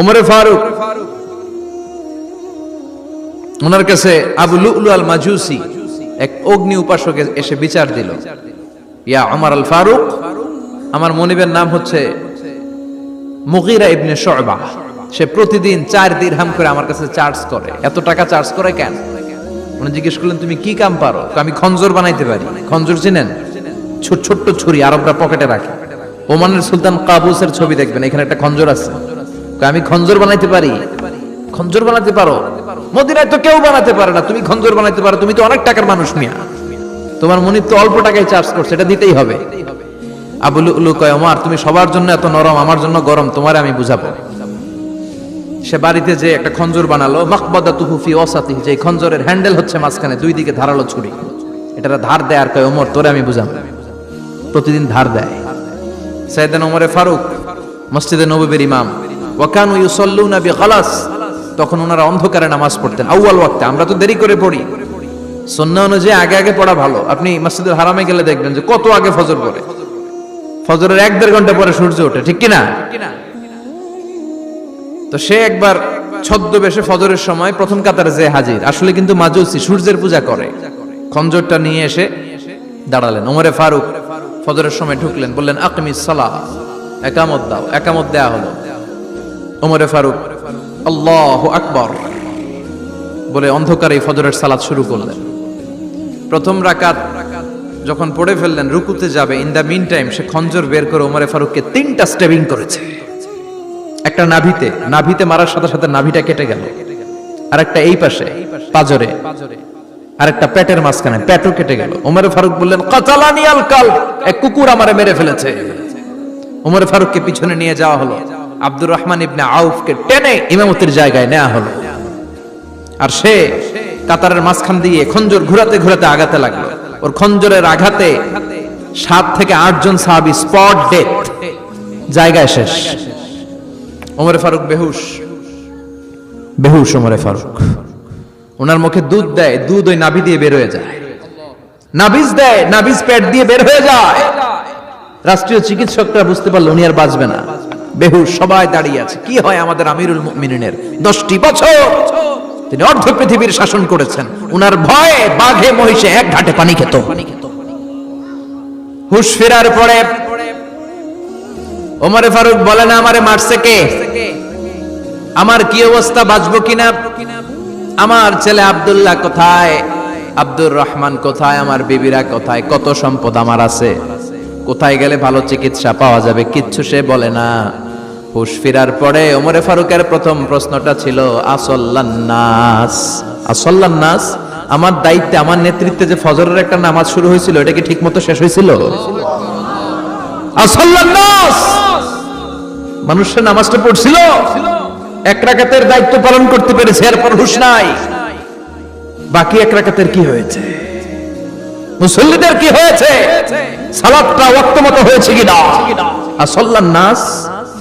ওমরে ফারুক। ওনার কাছে আবু লুলু আল মাজুসি এক অগ্নি উপাসক এসে বিচার দিল। ইয়া আমার আল ফারুক আমার মনিবের নাম হচ্ছে মুগিরা ইবনে শোয়বা সে প্রতিদিন চার দিরহাম করে আমার কাছে চার্জ করে। এত টাকা চার্জ করে কেন? উনি জিজ্ঞেস করলেন, তুমি কি কাম পারো? আমি খঞ্জর বানাইতে পারি। খঞ্জর চিনেন? ছোট ছোট্ট ছুরি আরবরা পকেটে রাখে। ওমানের সুলতান কাবুসের ছবি দেখবেন, এখানে একটা খঞ্জর আছে। আমি খঞ্জর বানাইতে পারি? খঞ্জর বানাতে পারো? মদিনায় তো কেউ বানাতে পারে না। তুমি খঞ্জর বানাইতে পারো। তুমি তো অনেক টাকার মানুষ মিয়া। তোমার মনির তো অল্প টাকায় চার্জ করছে, এটা দিতেই হবে। আবুল উলু কয় আমার তুমি সবার জন্য এত নরম, আমার জন্য গরম, তোমারে আমি বুঝাবো। সে বাড়িতে যে একটা খঞ্জর বানালো মাকবাদা তুহুফি অসাতি যে খঞ্জরের হ্যান্ডেল হচ্ছে মাঝখানে, দুই দিকে ধারালো ছুরি। এটা ধার দেয় আর কয়, ওমর, তোরে আমি বুঝাম প্রতিদিন ধার দেয়। সাইদান ওমরে ফারুক, মসজিদে নবীর ইমাম। ওয়াকানু ইউসাল্লুনা বিগালাস তখন ওনারা অন্ধকারে নামাজ পড়তেন। আউয়াল ওয়াক্তে, আমরা তো দেরি করে পড়ি। সন্না অনুযায়ী আগে আগে পড়া ভালো। আপনি মসজিদের হারামে গেলে দেখবেন যে কত আগে ফজর পড়ে। ফজরের এক দেড় ঘণ্টা পরে সূর্য ওঠে, ঠিক কিনা? তো সে একবার ছদ্মবেশে ফজরের সময় প্রথম কাতারে যে হাজির, আসলে কিন্তু মাজুসি সূর্যের পূজা করে। খঞ্জরটা নিয়ে এসে দাঁড়ালেন। ওমরে ফারুক ফজরের সময় ঢুকলেন, বললেন আকমি সালাহ, একামত দাও, একামত দেয়া হলো। ওমরে ফারুক, আল্লাহ আকবর বলে অন্ধকারে ফজরের সালাত শুরু করলেন। প্রথম রাকাত যখন পড়ে ফেললেন, রুকুতে যাবে ইন দ্য মিন টাইম সে খঞ্জর বের করে ওমরে ফারুককে তিনটা স্টেবিং করেছে। একটা নাভিতে নাভিতে মারার সাথে সাথে নাভিটা কেটে গেল। আর একটা এই পাশে, পাজরে আর একটা পেটের মাঝখানে, পেটও কেটে গেল। ওমরে ফারুক বললেন, কাতালানি আল কাল এক কুকুর আমারে মেরে ফেলেছে। ওমরে ফারুককে পিছনে নিয়ে যাওয়া হলো। আব্দুর রহমান ইবনে আউফকে টেনে ইমামতির জায়গায় নেওয়া হলো। আর সে কাতারের মাঝখান দিয়ে খঞ্জর ঘুরাতে ঘুরাতে আগাতে লাগল। ওর খঞ্জরের আঘাতে সাত থেকে আটজন সাহাবি স্পট ডেথ জায়গায় শেষ। ওমরে ফারুক বেহুশ। বেহুশ ওমরে ফারুক। ওনার মুখে দুধ দেয়, দুধ ওই নাভি দিয়ে বের হয়ে যায়। নাভিজ দেয়, নাভিজ পেট দিয়ে বের হয়ে যায়। রাষ্ট্রীয় চিকিৎসকরা বুঝতে পারল উনি আর বাঁচবে না। বেহুশ সবাই দাঁড়িয়ে আছে। কি হয় আমাদের আমিরুল মুমিনিনের? দশটি বছর তিনি অর্ধ পৃথিবীর শাসন করেছেন। উনার ভয়ে বাঘে মহিষে এক ঘাটে পানি খেত। হুশ ফেরার পরে ওমরে ফারুক বলে, না, আমারে মারছে কে? আমার কি অবস্থা? বাঁচবো কিনা? আমার ছেলে আব্দুল্লাহ কোথায়? আব্দুর রহমান কোথায়? আমার বিবিরা কোথায়? কত সম্পদ আমার আছে? কোথায় গেলে ভালো চিকিৎসা পাওয়া যাবে? কিচ্ছু সে বলে না। হুশ ফিরার পরে ওমরে ফারুকের প্রথম প্রশ্নটা ছিল, আসল্লান্নাস। আসল্লান্নাস? আমার দায়িত্বে, আমার নেতৃত্বে যে ফজরের একটা নামাজ শুরু হয়েছিল, এটা কি ঠিক মতো শেষ হয়েছিল? আসল্লান্নাস? মানুষের নামাজটা পড়ছিল। এক রাকাতের দায়িত্ব পালন করতে পেরেছে, এরপর হুশ নাই। বাকি এক রাকাতের কি হয়েছে? মুসল্লিদের কি হয়েছে? সালাদটা ওয়াক্ত মতো হয়েছে কিনা? আসল্লান নাস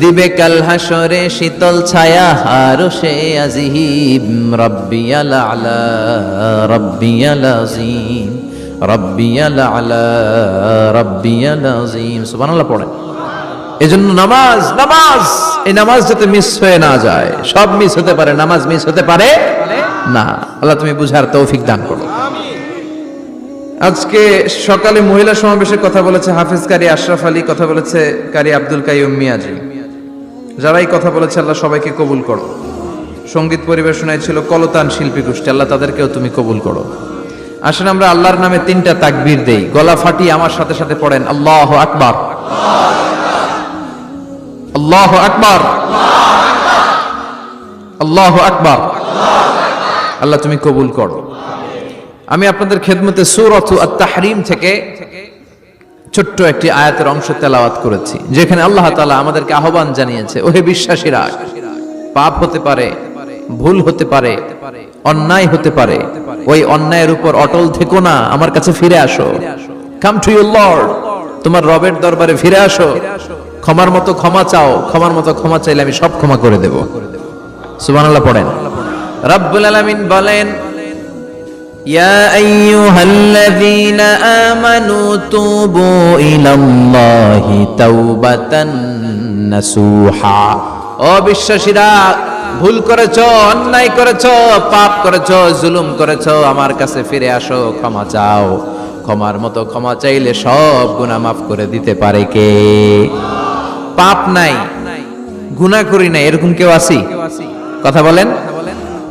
দিবে কাল হাসরে শীতল ছায়া হারো সে আজিহিব রব্বিয়াল আলা, রব্বিয়াল আজিম, রব্বিয়াল আলা, রব্বিয়াল আজিম। সুবহানাল্লাহ পড়েন এজন্য নামাজ নামাজ, এই নামাজ যাতে মিস হয়ে না যায়, সব মিস হতে পারে, নামাজ মিস হতে পারে না। আল্লাহ তুমি বুঝার তৌফিক দান করো। আজকে সকালে মহিলা সমাবেশের কথা বলেছে হাফিজ কারি আশরাফ আলী, কথা বলেছে কারি আব্দুল কাইম মিয়াজি। যারাই কথা বলেছে, আল্লাহ সবাইকে কবুল করো। সংগীত পরিবেশনায় ছিল কলতান শিল্পী গোষ্ঠী, আল্লাহ তাদেরকেও তুমি কবুল করো। আসেন আমরা আল্লাহর নামে তিনটা তাকবীর দেই। গলা ফাটি আমার সাথে সাথে পড়েন, আল্লাহ আকবার। আল্লাহ আকবার। আল্লাহ আকবার। আল্লাহ তুমি কবুল করো। আমি আপনাদের খেদমতে সুরত তাহরিম থেকে ছোট্ট একটি আয়াতের অংশ তেলাওয়াত করেছি, যেখানে আল্লাহ তাআলা আমাদেরকে আহ্বান জানিয়েছে, ওহে বিশ্বাসীরা, পাপ হতে পারে, ভুল হতে পারে, অন্যায় হতে পারে, ওই অন্যায়ের উপর অটল থেকো না, আমার কাছে ফিরে আসো। কাম টু ইউর লর্ড তোমার রবের দরবারে ফিরে আসো। ক্ষমার মতো ক্ষমা চাও, ক্ষমার মতো ক্ষমা চাইলে আমি সব ক্ষমা করে দেব। সুবহানাল্লাহ পড়েন। রব্বুল আলামিন বলেন يا أيها الذين آمنوا توبوا إلى الله توبة نصوحا অবিশ্বাসীরা ভুল করেছো অন্যায় করেছো পাপ করেছো জুলুম করেছো আমার কাছে ফিরে আসো ক্ষমা চাও ক্ষমার মতো ক্ষমা চাইলে সব গুনাহ মাফ করে দিতে পারে কে পাপ নাই গুনাহ করি নাই এরকম কেউ আছি কথা বলেন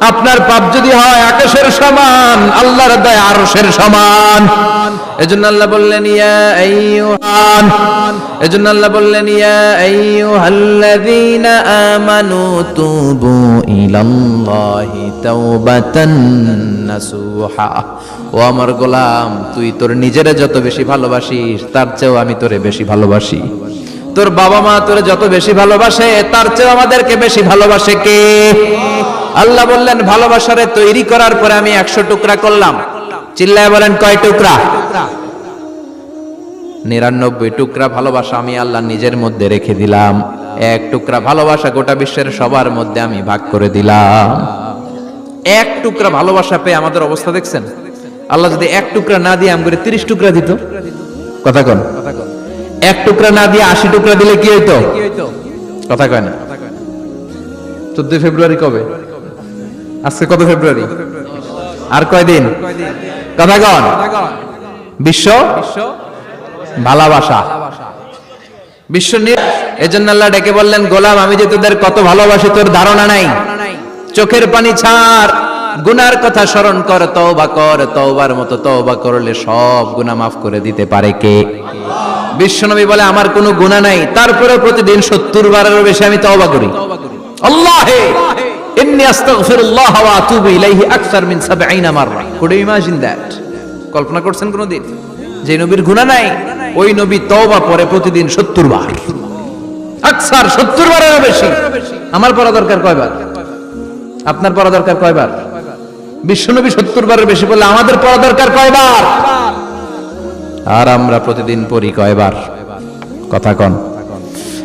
আপনার পাপ যদি হয় আকাশের সমান, আল্লাহর দয়া আরশের সমান। এজন্য আল্লাহ বললেন, ইয়া আইয়ুহান। এজন্য আল্লাহ বললেন, ইয়া আইয়ুহাল্লাযীনা আমানু তুবু ইলাল্লাহি তাওবাতান নাসুহা। ও আমার গোলাম, তুই তোর নিজেরে যত বেশি ভালোবাসিস, তার চেয়েও আমি তোরে বেশি ভালোবাসি। তোর বাবা মা তোরে যত বেশি ভালোবাসে, তার চেয়েও আমাদেরকে বেশি ভালোবাসে কে? আল্লাহ বললেন, ভালোবাসারে তৈরি করার পরে আমি একশো টুকরা করলাম। চিল্লায় বলেন, কয় টুকরা? নিরানব্বই টুকরা ভালোবাসা আমি আল্লাহ নিজের মধ্যে রেখে দিলাম। এক টুকরা ভালোবাসা গোটা বিশ্বের সবার মধ্যে আমি ভাগ করে দিলাম। এক টুকরা ভালোবাসা পেয়ে আমাদের অবস্থা দেখছেন? আল্লাহ যদি এক টুকরা না দিয়ে আমগরে তিরিশ টুকরা দিত। কথা কন। এক টুকরা না দিয়ে আশি টুকরা দিলে কি হইতো? কথা কয় না। চোদ্দই ফেব্রুয়ারি কবে? আজকে কত ফেব্রুয়ারি? আর কয়দিন? কথা কন বিশ্ব? ভালোবাসা। বিশ্ব নিয়ে এজন্য আল্লাহ ডেকে বললেন, গোলাম, আমি যে তোদের কত ভালোবাসি, তোর ধারণা নাই। চোখের পানি ছাড়। গুনার কথা স্মরণ কর, তওবা কর, তওবার মতো তওবা করলে সব গুনাহ মাফ করে দিতে পারে কে? বিশ্বনবী বলে, আমার কোনো গুনাহ নাই। তারপরে প্রতিদিন সত্তর বারেরও বেশি আমি তওবা করি। আল্লাহে! ইন্নী আস্তাগফিরুল্লাহ ওয়া আতুবু ইলাইহি আকসার মিন 70 মাররা কুড ইউ ইমাজিন দ্যাট কল্পনা করছেন যে নবীর গুনাহ নাই, ওই নবী তওবা পরে প্রতিদিন 70 বার। আকসার 70 বারেরও বেশি। আমার পড়া দরকার কয়বার? আপনার পড়া দরকার কয়বার? বিশ্বনবী 70 বারের বেশি বললে আমাদের পড়া দরকার কয়বার? আর আমরা প্রতিদিন পড়ি কয়বার? কথা কন।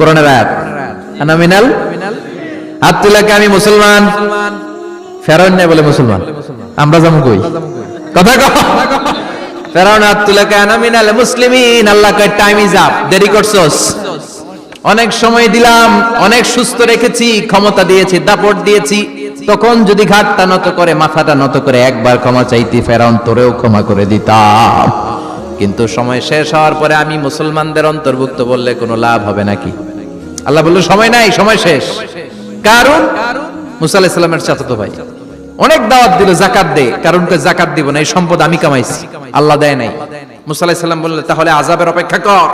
কোরআনের আয়াত। আনামিনাল হাত তুলে আমি মুসলমান। ফেরাউন নেই বলে মুসলমান। আমরা যাব কই? কথা কও। ফেরাউন হাত তুলে কয় আনামিনাল মুসলিমিন। আল্লাহ কয় টাইম ইজ আপ দেরি করছস? অনেক সময় দিলাম, অনেক সুস্থ রেখেছি, ক্ষমতা দিয়েছি, দাপট দিয়েছি। তখন যদি ঘাটটা নত করে, মাথাটা নত করে একবার ক্ষমা চাইতি, ফেরাউন তোরেও ক্ষমা করে দিতাম। কিন্তু সময় শেষ হওয়ার পরে আমি মুসলমানদের অন্তর্ভুক্ত বললে কোনো লাভ হবে নাকি? আল্লাহ বলল সময় নাই সময় শেষ। কারণ? মুসা আলাহিসাল্লামের চাচাতো ভাই। অনেক দাওয়াত দিল জাকাত দে। কারণ জাকাত দিব না এই সম্পদ আমি কামাইছি। আল্লাহ দেয় নাই। মুসা আলাহিসাল্লাম বললেন তাহলে আজাবের অপেক্ষা কর।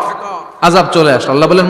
আজাব চলে আসলো। আল্লাহ মুসা